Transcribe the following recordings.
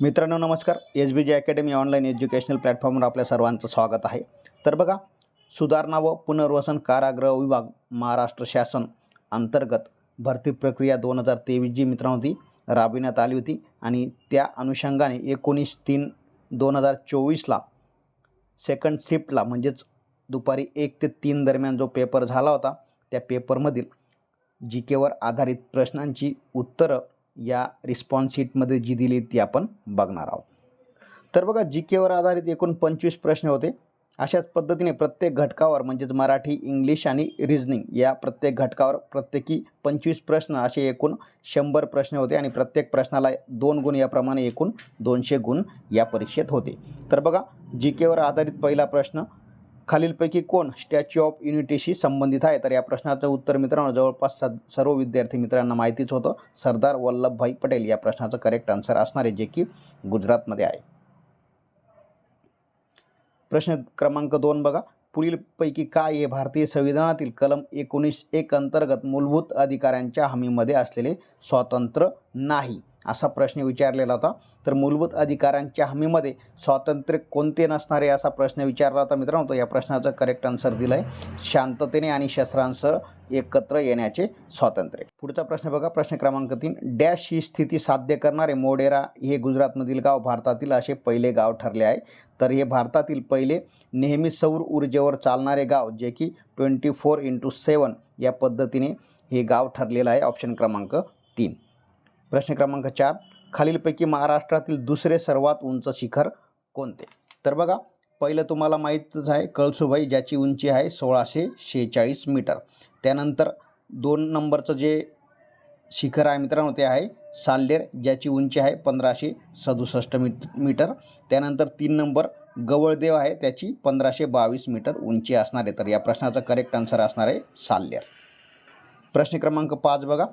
मित्रांनो नमस्कार. S B G academy online educational प्लॅटफॉर्मवर आपल्या सर्वांचं स्वागत आहे. तर बघा सुधारणा व पुनर्वसन कारागृह विभाग महाराष्ट्र शासन अंतर्गत भरती प्रक्रिया दोन हजार तेवीस जी मित्रांनो ती राबविण्यात आली होती आणि त्या अनुषंगाने एकोणीस तीन दोन हजार चोवीसला सेकंड शिफ्टला म्हणजेच दुपारी एक ते तीन दरम्यान जो पेपर झाला होता त्या पेपरमधील जी केवर आधारित प्रश्नांची उत्तरं या रिस्पॉन्स शीटमध्ये जी दिली ती आपण बघणार आहोत. तर बघा जी केवर आधारित एकूण पंचवीस प्रश्न होते. अशाच पद्धतीने प्रत्येक घटकावर म्हणजेच मराठी इंग्लिश आणि रिझनिंग या प्रत्येक घटकावर प्रत्येकी पंचवीस प्रश्न असे एकूण शंभर प्रश्न होते आणि प्रत्येक प्रश्नाला दोन गुण याप्रमाणे एकूण दोनशे गुण या परीक्षेत होते. तर बघा जी केवर आधारित पहिला प्रश्न खालीलपैकी कोण स्टॅच्यू ऑफ युनिटीशी संबंधित आहे? तर या प्रश्नाचं उत्तर मित्रांनो जवळपास स सर्व विद्यार्थी मित्रांना माहितीच होतं. सरदार वल्लभभाई पटेल या प्रश्नाचं करेक्ट आन्सर असणार आहे जे की गुजरातमध्ये आहे. प्रश्न क्रमांक दोन बघा. पुढीलपैकी काय हे भारतीय संविधानातील कलम एकोणीस एक अंतर्गत मूलभूत अधिकाऱ्यांच्या हमीमध्ये असलेले स्वातंत्र्य नाही. असा प्रश्न विचारलेला होता. तर मूलभूत अधिकारांच्या हमीमध्ये स्वातंत्र्य कोणते नसणारे असा प्रश्न विचारला होता मित्रांनो. तर या प्रश्नाचं करेक्ट आन्सर दिलं आहे शांततेने आणि शस्त्रांसह एकत्र येण्याचे स्वातंत्र्य. पुढचा प्रश्न बघा. प्रश्न क्रमांक तीन. डॅश ही स्थिती साध्य करणारे मोडेरा हे गुजरातमधील गाव भारतातील असे पहिले गाव ठरले आहे. तर हे भारतातील पहिले नेहमी सौर ऊर्जेवर चालणारे गाव जे की ट्वेंटी फोर इंटू सेवन या पद्धतीने हे गाव ठरलेलं आहे. ऑप्शन क्रमांक तीन. प्रश्न क्रमांक चार खालीलपैकी महाराष्ट्रातील दुसरे सर्वात उंच शिखर कोणते? तर बघा पहिलं तुम्हाला माहीतच आहे कळसुबाई ज्याची उंची आहे सोळाशे शेहेचाळीस मीटर. त्यानंतर दोन नंबरचं जे शिखर आहे मित्रांनो ते आहे साल्लेर ज्याची उंची आहे पंधराशे सदुसष्ट मीट मीटर. त्यानंतर तीन नंबर गवळदेव आहे त्याची पंधराशे बावीस मीटर उंची असणार आहे. तर या प्रश्नाचा करेक्ट आन्सर असणार आहे साल्लेर प्रश्न क्रमांक पाच बघा.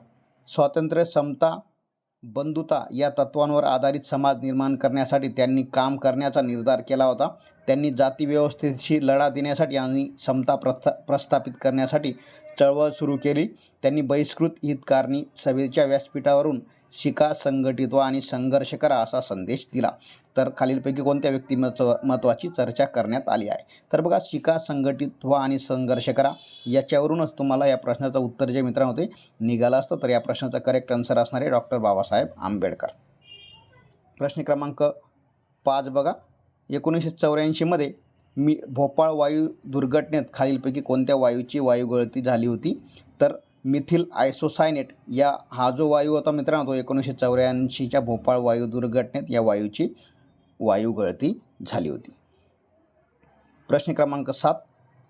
स्वातंत्र्य समता बंधुता या तत्वांवर आधारित समाज निर्माण करण्यासाठी त्यांनी काम करण्याचा निर्धार केला होता. त्यांनी जातीव्यवस्थेशी लढा देण्यासाठी आणि समता प्रस्था प्रस्थापित करण्यासाठी चळवळ सुरू केली. त्यांनी बहिष्कृत हितकारणी सभेच्या व्यासपीठावरून शिका संघटित व्हा आणि संघर्ष करा असा संदेश दिला. तर खालीलपैकी कोणत्या व्यक्तिमत्व महत्त्वाची चर्चा करण्यात आली आहे? तर बघा शिका संघटित व्हा आणि संघर्ष करा याच्यावरूनच तुम्हाला या प्रश्नाचं उत्तर जे मित्रांनो ते निघालं असतं तर या प्रश्नाचा करेक्ट आन्सर असणार आहे डॉक्टर बाबासाहेब आंबेडकर. प्रश्न क्रमांक पाच बघा. एकोणीसशे चौऱ्याऐंशीमध्ये मी भोपाळ वायू दुर्घटनेत खालीलपैकी कोणत्या वायूची वायुगळती झाली होती? तर मिथिल आयसोसायनेट या हा जो वायू होता मित्रांनो तो एकोणीसशे चौऱ्याऐंशीच्या भोपाळ वायू दुर्घटनेत या वायूची वायू गळती झाली होती. प्रश्न क्रमांक सात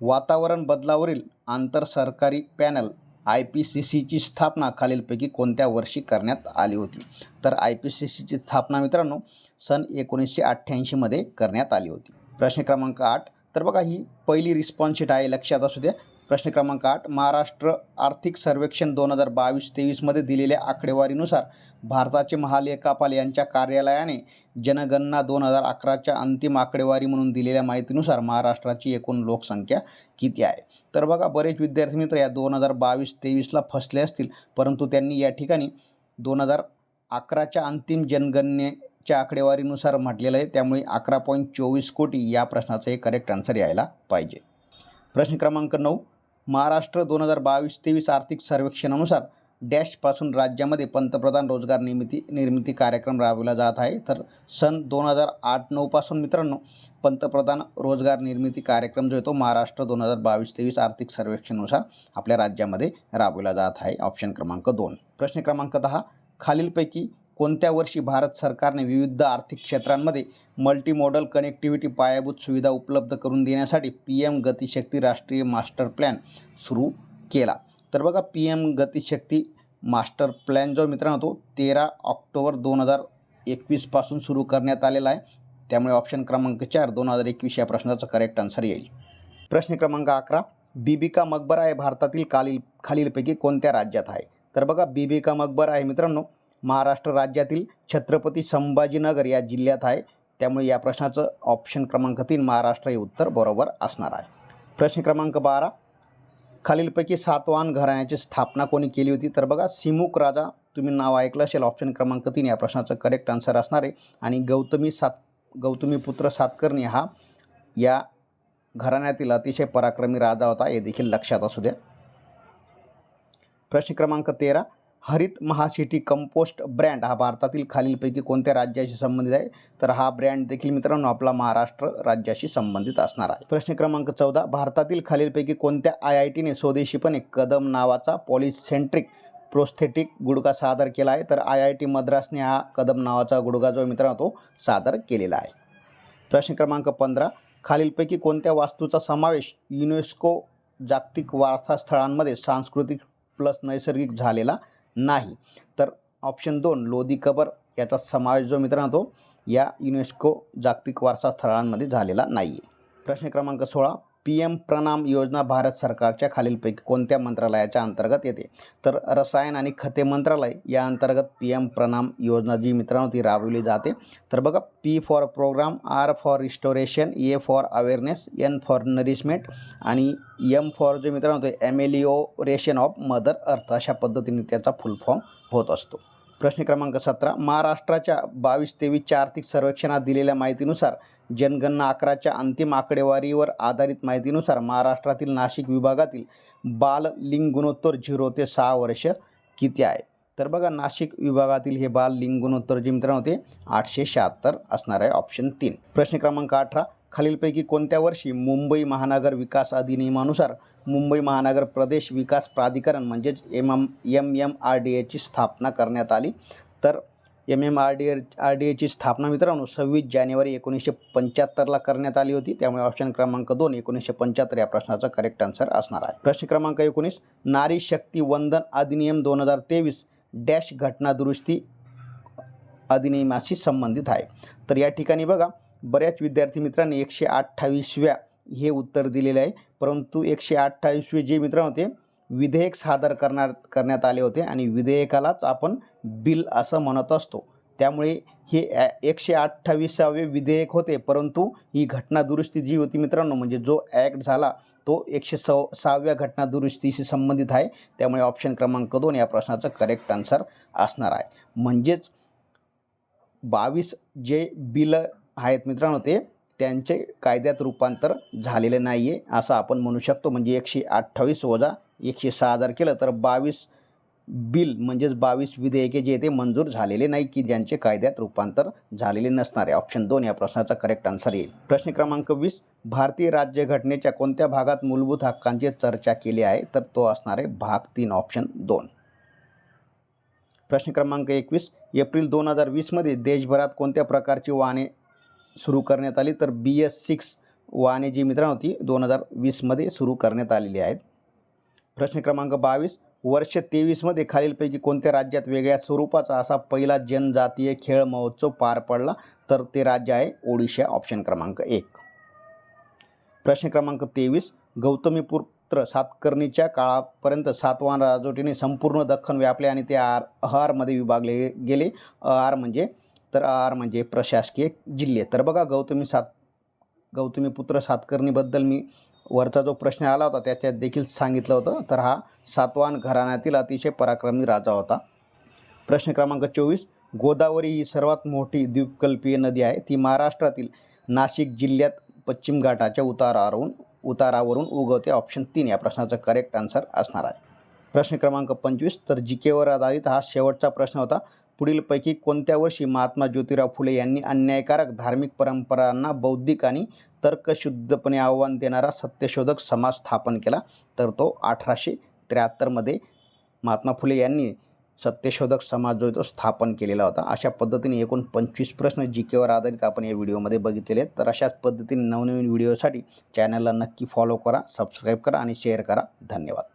वातावरण बदलावरील आंतरसरकारी पॅनल आय पी सी सीची स्थापना खालीलपैकी कोणत्या वर्षी करण्यात आली होती? तर आय पी सी सीची स्थापना मित्रांनो सन एकोणीसशे अठ्ठ्याऐंशीमध्ये करण्यात आली होती. प्रश्न क्रमांक आठ तर बघा ही पहिली रिस्पॉन्स शीट आहे लक्षात असू द्या. प्रश्न क्रमांक आठ महाराष्ट्र आर्थिक सर्वेक्षण दोन हजार बावीस तेवीसमध्ये दिलेल्या आकडेवारीनुसार भारताचे महालेखापाल यांच्या कार्यालयाने जनगणना दोन हजार अकराच्या अंतिम आकडेवारी म्हणून दिलेल्या माहितीनुसार महाराष्ट्राची एकूण लोकसंख्या किती आहे? तर बघा बरेच विद्यार्थी मित्र या दोन हजार बावीस तेवीसला फसले असतील परंतु त्यांनी या ठिकाणी दोन हजार अकराच्या अंतिम जनगणनेच्या आकडेवारीनुसार म्हटलेलं आहे. त्यामुळे अकरा पॉईंट चोवीस कोटी या प्रश्नाचं हे करेक्ट आन्सर यायला पाहिजे. प्रश्न क्रमांक नऊ महाराष्ट्र दोन हजार बावीस तेवीस आर्थिक सर्वेक्षणानुसार डॅशपासून राज्यामध्ये पंतप्रधान रोजगार निर्मिती निर्मिती कार्यक्रम राबविला जात आहे. तर सन दोन हजार आठ नऊपासून मित्रांनो पंतप्रधान रोजगार निर्मिती कार्यक्रम जो आहे तो महाराष्ट्र दोन हजार बावीस तेवीस आर्थिक सर्वेक्षणानुसार आपल्या राज्यामध्ये राबविला जात आहे. ऑप्शन क्रमांक दोन. प्रश्न क्रमांक दहा. खालीलपैकी कोणत्या वर्षी भारत सरकारने विविध आर्थिक क्षेत्रांमध्ये मल्टीमॉडल कनेक्टिव्हिटी पायाभूत सुविधा उपलब्ध करून देण्यासाठी पी एम गतिशक्ती राष्ट्रीय मास्टर प्लॅन सुरू केला? तर बघा P M Gatishakti master plan जो मित्रांनो तो तेरा ऑक्टोबर दोन हजार एकवीसपासून सुरू करण्यात आलेला आहे. त्यामुळे ऑप्शन क्रमांक चार दोन हजार एकवीस या प्रश्नाचं करेक्ट आन्सर येईल. प्रश्न क्रमांक अकरा बीबिका मकबरा हे भारतातील खालील खालीलपैकी कोणत्या राज्यात आहे? तर बघा बिबिका मकबरा आहे मित्रांनो महाराष्ट्र राज्यातील छत्रपती संभाजीनगर या जिल्ह्यात आहे. त्यामुळे या प्रश्नाचं ऑप्शन क्रमांक तीन महाराष्ट्र हे उत्तर बरोबर असणार आहे. प्रश्न क्रमांक बारा. खालीलपैकी सातवाहन घराण्याची स्थापना कोणी केली होती? तर बघा सिमुक राजा तुम्ही नाव ऐकलं असेल ऑप्शन क्रमांक तीन या प्रश्नाचं करेक्ट आन्सर असणार आहे. आणि गौतमी सात गौतमी पुत्र सातकर्णी हा या घराण्यातील अतिशय पराक्रमी राजा होता. हे देखील लक्षात असू द्या. प्रश्न क्रमांक तेरा. हरित महासिटी कंपोस्ट ब्रँड हा भारतातील खालीलपैकी कोणत्या राज्याशी संबंधित आहे? तर हा ब्रँड देखील मित्रांनो आपला महाराष्ट्र राज्याशी संबंधित असणार आहे. प्रश्न क्रमांक चौदा भारतातील खालीलपैकी कोणत्या आय आय टीने स्वदेशीपणे कदम नावाचा पॉलिसेंट्रिक प्रोस्थेटिक गुडघा सादर केला आहे? तर आय आय टी मद्रासने हा कदम नावाचा गुडघा जो मित्रांनो तो सादर केलेला आहे. प्रश्न क्रमांक पंधरा खालीलपैकी कोणत्या वास्तूचा समावेश युनेस्को जागतिक वारसा स्थळांमध्ये सांस्कृतिक प्लस नैसर्गिक झालेला नाही. तर ऑप्शन दोन लोधी कबर याचा समावेश जो मित्रांनो तो या युनेस्को जागतिक वारसा स्थळांमध्ये झालेला नाही आहे प्रश्न क्रमांक सोळा पी एम प्रणाम योजना भारत सरकारच्या खालीलपैकी कोणत्या मंत्रालयाच्या अंतर्गत येते? तर रसायन आणि खते मंत्रालय या अंतर्गत पी एम प्रणाम योजना जी मित्रांनो ती राबवली जाते. तर बघा P for program R for restoration A for awareness N for nourishment आणि एम फॉर जो मित्रांनो तो एमेलिओरेशन ऑफ मदर अर्थ अशा पद्धतीने त्याचा फुल फॉर्म होत असतो. प्रश्न क्रमांक सतरा महाराष्ट्राच्या बावीस तेवीसच्या आर्थिक सर्वेक्षणात दिलेल्या माहितीनुसार जनगणना अकराच्या अंतिम आकडेवारीवर आधारित माहितीनुसार महाराष्ट्रातील नाशिक विभागातील बाल लिंग गुणोत्तर झिरो ते सहा वर्ष किती आहे? तर बघा नाशिक विभागातील हे बाल लिंग गुणोत्तर जे मित्रांनो ते आठशे शहात्तर असणार आहे ऑप्शन तीन. प्रश्न क्रमांक अठरा खालीलपैकी कोणत्या वर्षी मुंबई महानगर विकास अधिनियमानुसार मुंबई महानगर प्रदेश विकास प्राधिकरण म्हणजेच M M M M R D एची स्थापना करण्यात आली? तर M M R D A R D एची स्थापना मित्रांनो सव्वीस जानेवारी एकोणीसशे पंच्याहत्तरला करण्यात आली होती. त्यामुळे ऑप्शन क्रमांक दोन एकोणीसशे पंच्याहत्तर या प्रश्नाचा करेक्ट आन्सर असणार आहे. प्रश्न क्रमांक एकोणीस नारी शक्ती वंदन अधिनियम दोन हजार तेवीस डॅश घटना दुरुस्ती अधिनियमाशी संबंधित आहे. तर या ठिकाणी बघा बऱ्याच विद्यार्थी मित्रांनी एकशे अठ्ठावीसव्या हे उत्तर दिलेले आहे. परंतु एकशे अठ्ठावीसवे जे मित्र होते विधेयक सादर करणार करण्यात आले होते आणि विधेयकालाच आपण बिल असं म्हणत असतो. त्यामुळे हे ॲ एकशे अठ्ठावीसावे विधेयक होते. परंतु ही घटना दुरुस्ती जी होती मित्रांनो म्हणजे जो ॲक्ट झाला तो एकशे सव सहाव्या घटना दुरुस्तीशी संबंधित आहे. त्यामुळे ऑप्शन क्रमांक दोन या प्रश्नाचं करेक्ट आन्सर असणार आहे. म्हणजेच बावीस जे बिलं आहेत मित्रांनो ते त्यांचे कायद्यात रूपांतर झालेले नाही आहे असं आपण म्हणू शकतो. म्हणजे एकशे अठ्ठावीस वजा एकशे सहा हजार केलं तर बावीस बिल म्हणजेच बावीस विधेयके जे ते मंजूर झालेले नाही की ज्यांचे कायद्यात रूपांतर झालेले नसणारे ऑप्शन दोन या प्रश्नाचा करेक्ट आन्सर येईल. प्रश्न क्रमांक वीस भारतीय राज्यघटनेच्या कोणत्या भागात मूलभूत हक्कांची चर्चा केली आहे? तर तो असणार आहे भाग तीन ऑप्शन दोन. प्रश्न क्रमांक एकवीस एप्रिल दोन हजार वीसमध्ये देशभरात कोणत्या प्रकारची वाहने सुरू करण्यात आली. तर बी एस सिक्स वाहने जी मित्रांनो ती दोन हजार वीसमध्ये सुरू करण्यात आलेली आहेत. प्रश्न क्रमांक बावीस वर्ष तेवीसमध्ये खालीलपैकी कोणत्या राज्यात वेगळ्या स्वरूपाचा असा पहिला जनजातीय खेळ महोत्सव पार पडला? तर ते राज्य आहे ओडिशा ऑप्शन क्रमांक एक. प्रश्न क्रमांक तेवीस गौतमीपुत्र सातकर्णीच्या काळापर्यंत सातवाहन राजवटीने संपूर्ण दख्खन व्यापले आणि ते आर अहारमध्ये विभागले गेले. अहार म्हणजे तर आर म्हणजे प्रशासकीय जिल्हे. तर बघा गौतमी सात गौतमीपुत्र सातकर्णीबद्दल मी वरचा जो प्रश्न आला होता त्याच्यात देखील सांगितलं होतं. तर हा सातवान घराण्यातील अतिशय पराक्रमी राजा होता. प्रश्न क्रमांक चोवीस गोदावरी ही सर्वात मोठी द्वीपकल्पीय नदी आहे. ती महाराष्ट्रातील नाशिक जिल्ह्यात पश्चिम घाटाच्या उतारावरून उतारावरून उगवते. ऑप्शन तीन या प्रश्नाचा करेक्ट आन्सर असणार आहे. प्रश्न क्रमांक पंचवीस तर जी केवर आधारित हा शेवटचा प्रश्न होता. पुढीलपैकी कोणत्या वर्षी महात्मा ज्योतिराव फुले यांनी अन्यायकारक धार्मिक परंपरांना बौद्धिक आणि तर्कशुद्धपणे आव्हान देणारा सत्यशोधक समाज स्थापन केला? तर तो अठराशे त्र्याहत्तरमध्ये महात्मा फुले यांनी सत्यशोधक समाज जो आहे तो स्थापन केलेला होता. अशा पद्धतीने एकूण पंचवीस प्रश्न जी केवर आधारित आपण या व्हिडिओमध्ये बघितलेले आहेत. तर अशाच पद्धतीने नवनवीन व्हिडिओसाठी चॅनलला नक्की फॉलो करा सबस्क्राईब करा आणि शेअर करा. धन्यवाद.